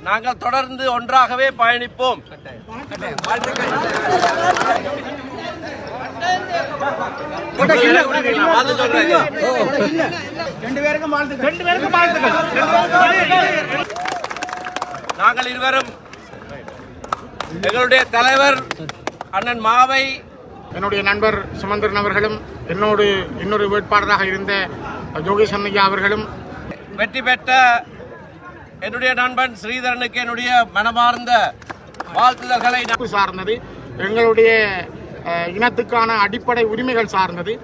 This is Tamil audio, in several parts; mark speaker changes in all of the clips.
Speaker 1: நாங்கள் தொடர்ந்து ஒன்றாகவே பயணிப்போம். நாங்கள் இருவரும் எங்களுடைய தலைவர் அண்ணன் மாவை
Speaker 2: என்னுடைய நண்பர் சுமந்திரன் அவர்களும் என்னோடு இன்னொரு வேட்பாளராக இருந்த யோகேஷ் அன்னையா அவர்களும்
Speaker 1: வெற்றி பெற்ற என்னுடைய நண்பன் ஸ்ரீதரனுக்கு என்னுடைய மனமார்ந்த வாழ்த்துதல்களை
Speaker 2: சார்ந்தது எங்களுடைய இனத்துக்கான அடிப்படை உரிமைகள் சார்ந்தது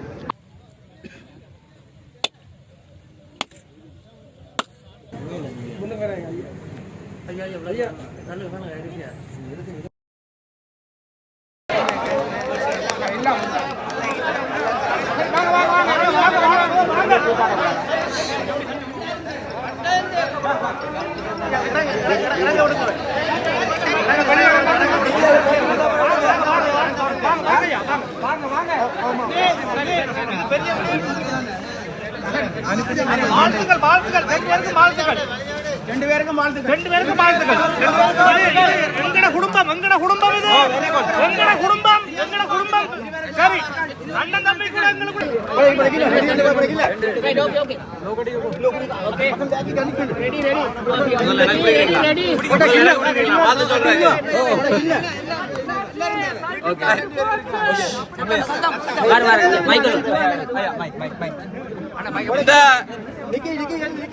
Speaker 3: வாழ்த்துக்கள் வாழ்த்துக்கள் ரெண்டு பேருக்கும் வாழ்த்துக்கள். ரெண்டு பேருக்கும் வாழ்த்துக்கள் ரெண்டு பேருக்கும் வாழ்த்துக்கள் எங்கட குடும்பம் எங்கட குடும்பம் இது எங்கட குடும்பம் எங்கட குடும்பம் சரி அண்ணன் தம்பி கூட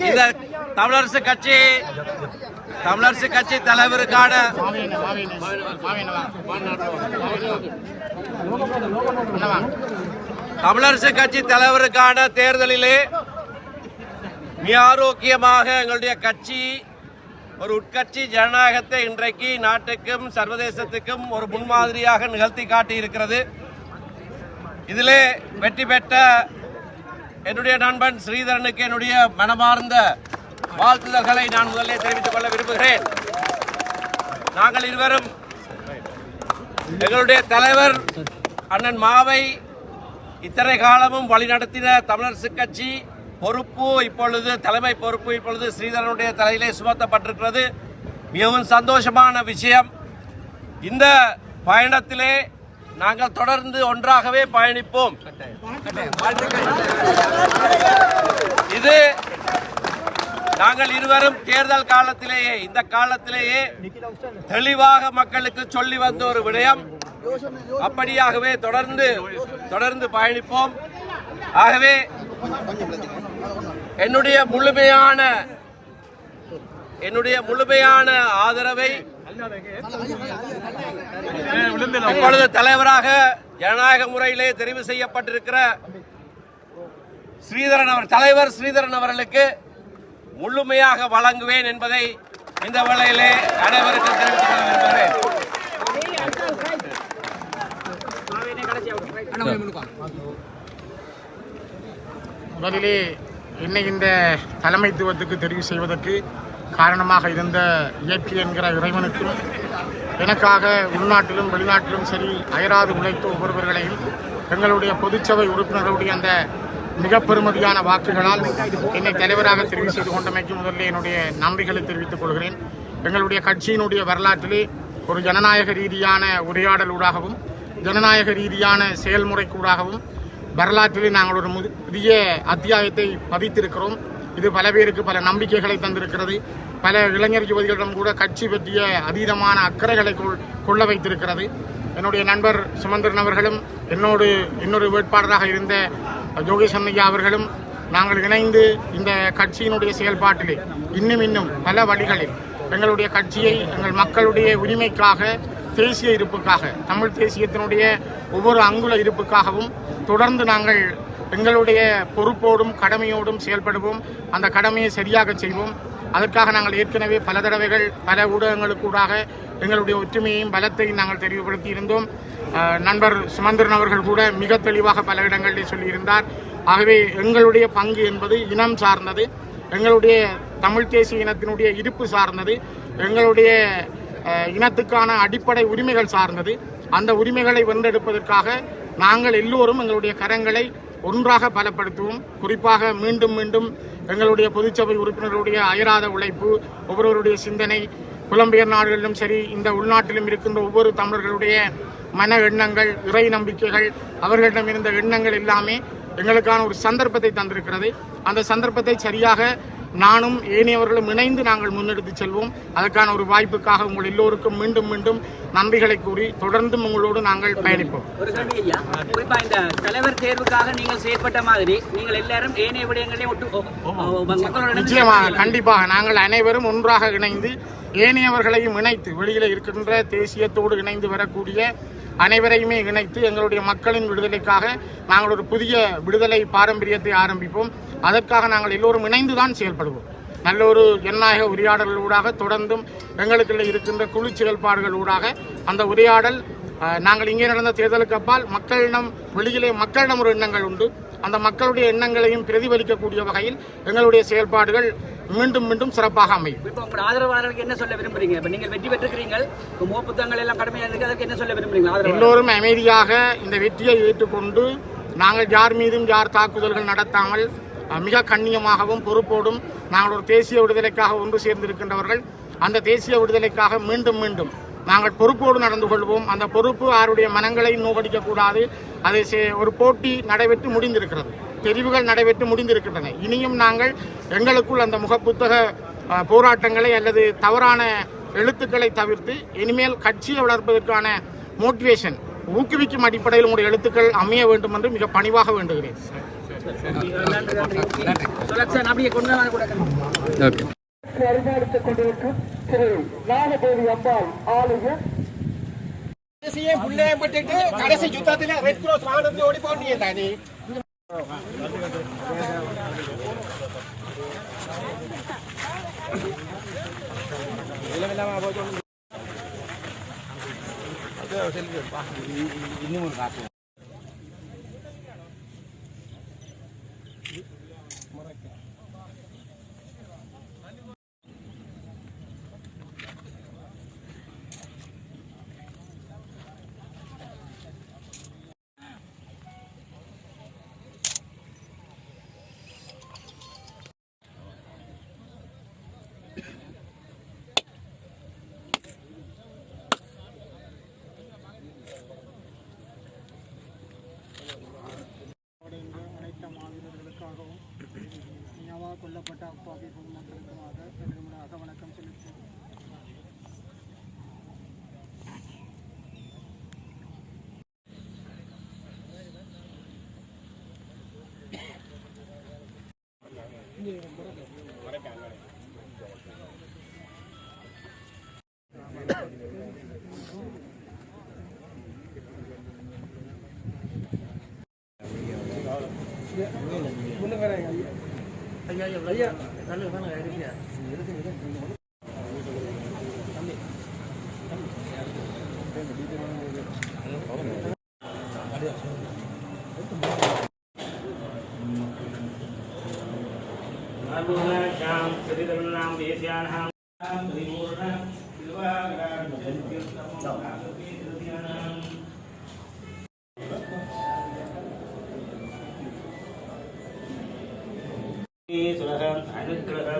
Speaker 1: இந்த தமிழரசு கட்சி தமிழரசு கட்சி தலைவருக்கான தமிழரசு கட்சி தலைவருக்கான தேர்தலிலே மிக ஆரோக்கியமாக எங்களுடைய கட்சி ஒரு உட்கட்சி ஜனநாயகத்தை இன்றைக்கு நாட்டுக்கும் சர்வதேசத்துக்கும் ஒரு முன்மாதிரியாக நிகழ்த்தி காட்டி இருக்கிறது இதிலே வெற்றி பெற்ற என்னுடைய நண்பன் ஸ்ரீதரனுக்கு என்னுடைய மனமார்ந்த வாழ்த்துதல்களை நான் முதலே தெரிவித்துக் கொள்ள விரும்புகிறேன். நாங்கள் இருவரும் எங்களுடைய தலைவர் அண்ணன் மாவை இத்தனை காலமும் வழிநடத்தின தமிழரசு கட்சி பொறுப்பு இப்பொழுது தலைமை பொறுப்பு இப்பொழுது ஸ்ரீதரனுடைய தலையிலே சுமத்தப்பட்டிருக்கிறது. மிகவும் சந்தோஷமான விஷயம். இந்த பயணத்திலே நாங்கள் தொடர்ந்து ஒன்றாகவே பயணிப்போம். இது நாங்கள் இருவரும் தேர்தல் காலத்திலேயே இந்த காலத்திலேயே தெளிவாக மக்களுக்கு சொல்லி வந்த ஒரு விடயம். அப்படியாகவே தொடர்ந்து தொடர்ந்து பயணிப்போம். ஆகவே என்னுடைய முழுமையான என்னுடைய முழுமையான ஆதரவை இப்பொழுது தலைவராக ஜனநாயக முறையிலே தெரிவு செய்யப்பட்டிருக்கிற ஸ்ரீதரன் அவர் தலைவர் ஸ்ரீதரன் அவர்களுக்கு முழுமையாக வழங்குவேன் என்பதை இந்த வேளையிலே அனைவருக்கும் தெரிவித்துக் கொள்ள விரும்புகிறேன்.
Speaker 2: முதலிலே என்னை இந்த தலைமைத்துவத்துக்கு தெரிவு செய்வதற்கு காரணமாக இருந்த இயற்கை என்கிற இறைவனுக்கும் எனக்காக உள்நாட்டிலும் வெளிநாட்டிலும் சரி அயராது உழைத்த ஒவ்வொருவர்களையும் எங்களுடைய பொதுச்சபை உறுப்பினர்களுடைய அந்த மிக பெருமதியான வாக்குகளால் என்னை தலைவராக தெரிவு செய்து கொண்டமைக்கு முதல்ல என்னுடைய நன்றிகளை தெரிவித்துக் கொள்கிறேன். எங்களுடைய கட்சியினுடைய வரலாற்றிலே ஒரு ஜனநாயக ரீதியான உரையாடலூடாகவும் ஜனநாயக ரீதியான செயல்முறைக்கூடாகவும் வரலாற்றிலே நாங்கள் ஒரு முது- புதிய அத்தியாயத்தை பதித்திருக்கிறோம். இது பல பேருக்கு பல நம்பிக்கைகளை தந்திருக்கிறது. பல இளைஞர் யுவதிகளிடம் கூட கட்சி பற்றிய அதீதமான அக்கறைகளை கொள்- கொள்ள வைத்திருக்கிறது. என்னுடைய நண்பர் சுமந்திரன் அவர்களும் என்னோடு இன்னொரு வேட்பாளராக இருந்த யோகேஷ் அன்னையா அவர்களும் நாங்கள் இணைந்து இந்த கட்சியினுடைய செயல்பாட்டிலே இன்னும் இன்னும் பல வழிகளில் எங்களுடைய கட்சியை எங்கள் மக்களுடைய உரிமைக்காக தேசிய இருப்புக்காக தமிழ் தேசியத்தினுடைய ஒவ்வொரு அங்குல இருப்புக்காகவும் தொடர்ந்து நாங்கள் எங்களுடைய பொறுப்போடும் கடமையோடும் செயல்படுவோம். அந்த கடமையை சரியாக செய்வோம். அதற்காக நாங்கள் ஏற்கனவே பல தடவைகள் பல ஊடகங்களுக்கூடாக எங்களுடைய ஒற்றுமையையும் பலத்தையும் நாங்கள் தெரிவுபடுத்தி இருந்தோம். நண்பர் சுமந்திரன் அவர்கள் கூட மிக தெளிவாக பல இடங்களிலே சொல்லியிருந்தார். ஆகவே எங்களுடைய பங்கு என்பது இனம் சார்ந்தது. எங்களுடைய தமிழ் தேசிய இனத்தினுடைய இருப்பு சார்ந்தது. எங்களுடைய இனத்துக்கான அடிப்படை உரிமைகள் சார்ந்தது. அந்த உரிமைகளை வென்றெடுப்பதற்காக நாங்கள் எல்லோரும் எங்களுடைய கரங்களை ஒன்றாக பலப்படுத்துவோம். குறிப்பாக மீண்டும் மீண்டும் எங்களுடைய பொதுச்சபை உறுப்பினர்களுடைய அயராத உழைப்பு ஒவ்வொருவருடைய சிந்தனை புலம்பெயர் நாடுகளிலும் சரி இந்த உள்நாட்டிலும் இருக்கின்ற ஒவ்வொரு தமிழர்களுடைய மன எண்ணங்கள் இறை நம்பிக்கைகள் அவர்களிடம் இருந்த எண்ணங்கள் எல்லாமே எங்களுக்கான ஒரு சந்தர்ப்பத்தை தந்திருக்கிறது. அந்த சந்தர்ப்பத்தை சரியாக நானும் ஏனையவர்களும் இணைந்து நாங்கள் முன்னெடுத்து செல்வோம். அதற்கான ஒரு வாய்ப்புக்காக உங்கள் எல்லோருக்கும் மீண்டும் மீண்டும் நன்றிகளை கூறி தொடர்ந்தும் உங்களோடு நாங்கள் பயணிப்போம்.
Speaker 4: குறிப்பா இந்த தலைவர் தேர்வுக்காக நீங்கள் செயற்பட்ட மாதிரி நீங்கள் எல்லாரும் ஏனைய விடயங்களையும்
Speaker 2: நிச்சயமாக கண்டிப்பாக. நாங்கள் அனைவரும் ஒன்றாக இணைந்து ஏனையவர்களையும் இணைத்து வெளியில இருக்கின்ற தேசியத்தோடு இணைந்து வரக்கூடிய அனைவரையுமே இணைத்து எங்களுடைய மக்களின் விடுதலைக்காக நாங்கள் ஒரு புதிய விடுதலை பாரம்பரியத்தை ஆரம்பிப்போம். அதற்காக நாங்கள் எல்லோரும் இணைந்துதான் செயல்படுவோம். நல்ல ஒரு ஜனநாயக உரையாடல்களூடாக தொடர்ந்தும் எங்களுக்குள்ள இருக்கின்ற குழு செயல்பாடுகள் ஊடாக அந்த உரையாடல் நாங்கள் இங்கே நடந்த தேர்தலுக்கு அப்பால் மக்களிடம் வெளியிலே மக்களிடம் ஒரு எண்ணங்கள் உண்டு. அந்த மக்களுடைய எண்ணங்களையும் பிரதிபலிக்கக்கூடிய வகையில் எங்களுடைய செயல்பாடுகள் மீண்டும் மீண்டும் சிறப்பாக அமையும்.
Speaker 4: ஆதரவாளர்களுக்கு என்ன சொல்ல விரும்புறீங்க? இப்ப நீங்கள் வெற்றி பெற்றிருக்கிறீங்க புத்தகங்கள் எல்லாம் கடுமையா இருக்கு அதுக்கு என்ன சொல்ல விரும்புறீங்க
Speaker 2: எல்லோரும் அமைதியாக இந்த வெற்றியை ஏற்றுக்கொண்டு நாங்கள் யார் மீதும் யார் தாக்குதல்கள் நடத்தாமல் மிக கண்ணியமாகவும் பொறுப்போடும் நாங்கள் ஒரு தேசிய விடுதலைக்காக ஒன்று சேர்ந்திருக்கின்றவர்கள். அந்த தேசிய விடுதலைக்காக மீண்டும் மீண்டும் நாங்கள் பொறுப்போடு நடந்து கொள்வோம். அந்த பொறுப்பு யாருடைய மனங்களை நோக்கடிக்க கூடாது அது ஒரு போட்டி நடைபெற்று முடிந்திருக்கிறது. தெரிவுகள் நடைபெற்று முடிந்திருக்கின்றன. இனியும் நாங்கள் எங்களுக்குள் அந்த முகப்புத்தக போராட்டங்களை அல்லது தவறான எழுத்துக்களை தவிர்த்து இனிமேல் கட்சியை வளர்ப்பதற்கான மோட்டிவேஷன் ஊக்குவிக்கும் அடிப்படையில் உங்களுடைய எழுத்துக்கள் அமைய வேண்டும் என்று மிக பணிவாக வேண்டுகிறேன்.
Speaker 4: சுலக்ஷன் அப்படியே கொண்டு வந்து கூட
Speaker 3: கடைசி யுத்தத்தில் ரெட் கிராஸ் வானத்தில் ஓடி போனீங்க தானே
Speaker 2: அனைத்து இனவாக முன்னே அப்பாவி பொதுமக்களுக்குமாக என்னுடைய அகவணக்கம்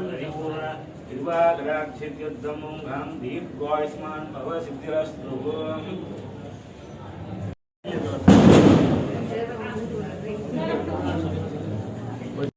Speaker 2: పరిపూర్ణ
Speaker 5: కృపాగ్రాక్షిత్యుద్ధం ఘనం దీర్ఘాయుష్మాన్ భవ సిద్ధిరస్తు.